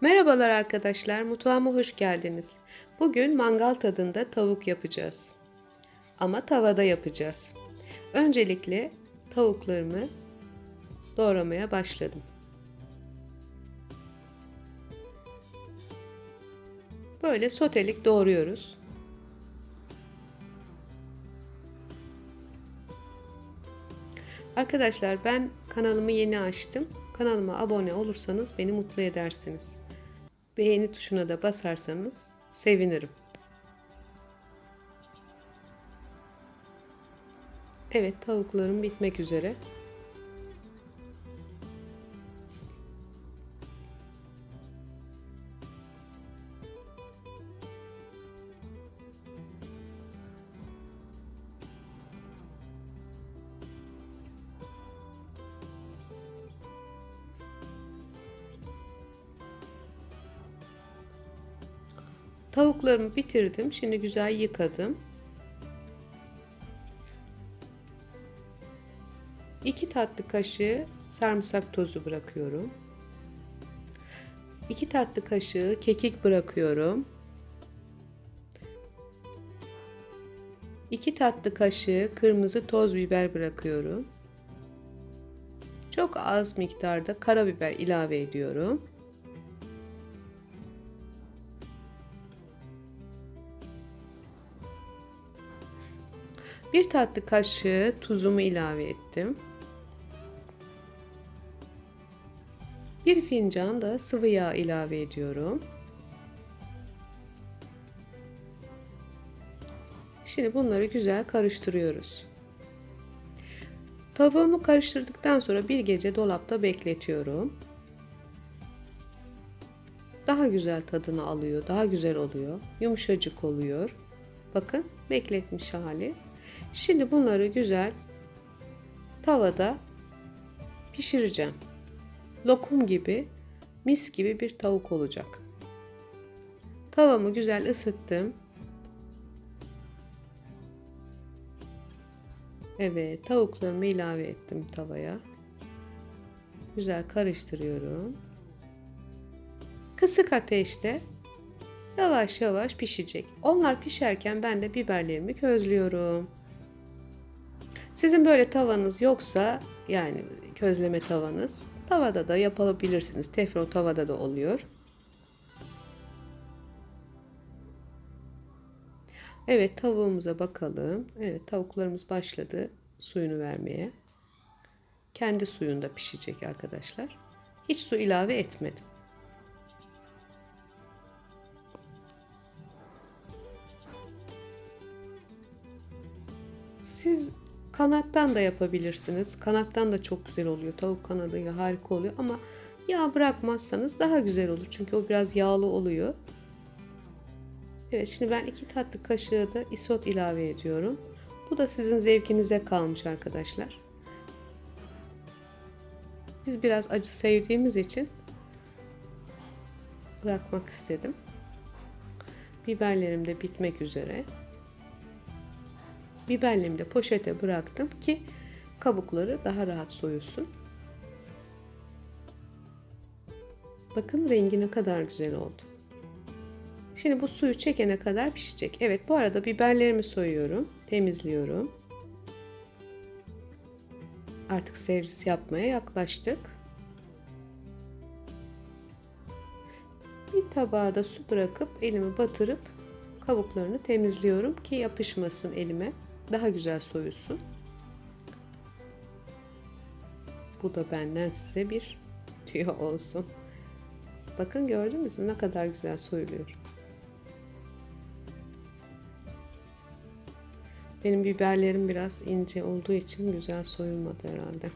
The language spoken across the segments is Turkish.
Merhabalar arkadaşlar, mutfağıma hoş geldiniz. Bugün mangal tadında tavuk yapacağız. Ama tavada yapacağız. Öncelikle tavuklarımı doğramaya başladım. Böyle sotelik doğruyoruz. Arkadaşlar ben kanalımı yeni açtım. Kanalıma abone olursanız beni mutlu edersiniz. Beğeni tuşuna da basarsanız sevinirim. Evet tavuklarım bitmek üzere. Tavuklarımı bitirdim. Şimdi güzel yıkadım. 2 tatlı kaşığı sarımsak tozu bırakıyorum. 2 tatlı kaşığı kekik bırakıyorum. 2 tatlı kaşığı kırmızı toz biber bırakıyorum. Çok az miktarda karabiber ilave ediyorum. Bir tatlı kaşığı tuzumu ilave ettim. Bir fincan da sıvı yağ ilave ediyorum. Şimdi bunları güzel karıştırıyoruz. Tavuğumu karıştırdıktan sonra bir gece dolapta bekletiyorum. Daha güzel tadını alıyor, daha güzel oluyor. Yumuşacık oluyor. Bakın bekletmiş hali. Şimdi bunları güzel tavada pişireceğim. Lokum gibi, mis gibi bir tavuk olacak. Tavamı güzel ısıttım. Evet, tavuklarımı ilave ettim tavaya. Güzel karıştırıyorum. Kısık ateşte yavaş yavaş pişecek. Onlar pişerken ben de biberlerimi közlüyorum. Sizin böyle tavanız yoksa yani közleme tavanız tavada da yapabilirsiniz. Teflon tavada da oluyor. Evet tavuğumuza bakalım. Evet tavuklarımız başladı suyunu vermeye. Kendi suyunda pişecek arkadaşlar. Hiç su ilave etmedim. Siz kanattan da yapabilirsiniz. Kanattan da çok güzel oluyor. Tavuk kanadıyla harika oluyor ama yağ bırakmazsanız daha güzel olur. Çünkü o biraz yağlı oluyor. Evet şimdi ben iki tatlı kaşığı da isot ilave ediyorum. Bu da sizin zevkinize kalmış arkadaşlar. Biz biraz acı sevdiğimiz için bırakmak istedim. Biberlerim de bitmek üzere. Biberlerimi de poşete bıraktım ki kabukları daha rahat soyulsun. Bakın rengi ne kadar güzel oldu. Şimdi bu suyu çekene kadar pişecek. Evet bu arada biberlerimi soyuyorum. Temizliyorum. Artık servis yapmaya yaklaştık. Bir tabağa da su bırakıp elimi batırıp kabuklarını temizliyorum ki yapışmasın elime. Daha güzel soyulsun. Bu da benden size bir tüyo olsun. Bakın gördünüz mü ne kadar güzel soyuluyor. Benim biberlerim biraz ince olduğu için güzel soyulmadı herhalde.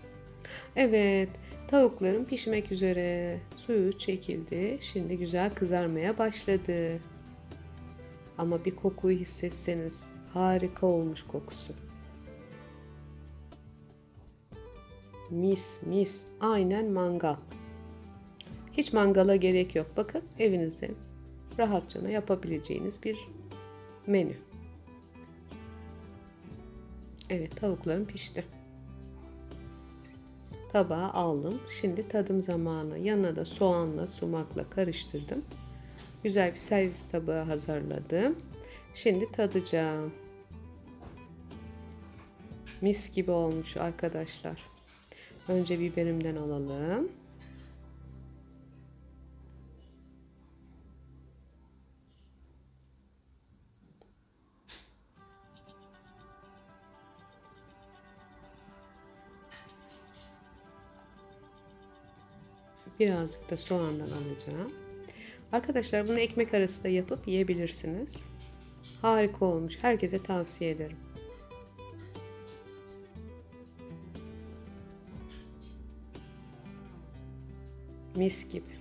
Evet, tavuklarım pişmek üzere. Suyu çekildi. Şimdi güzel kızarmaya başladı. Ama bir kokuyu hissetseniz harika olmuş kokusu. Mis mis aynen mangal. Hiç mangala gerek yok. Bakın evinizde rahatça yapabileceğiniz bir menü. Evet tavuklarım pişti. tabağa aldım. Şimdi tadım zamanı. Yanına da soğanla sumakla karıştırdım. Güzel bir servis tabağı hazırladım. Şimdi tadacağım. Mis gibi olmuş arkadaşlar. Önce biberimden alalım. Birazcık da soğandan alacağım. Arkadaşlar bunu ekmek arası da yapıp yiyebilirsiniz. Harika olmuş. Herkese tavsiye ederim. Mis gibi.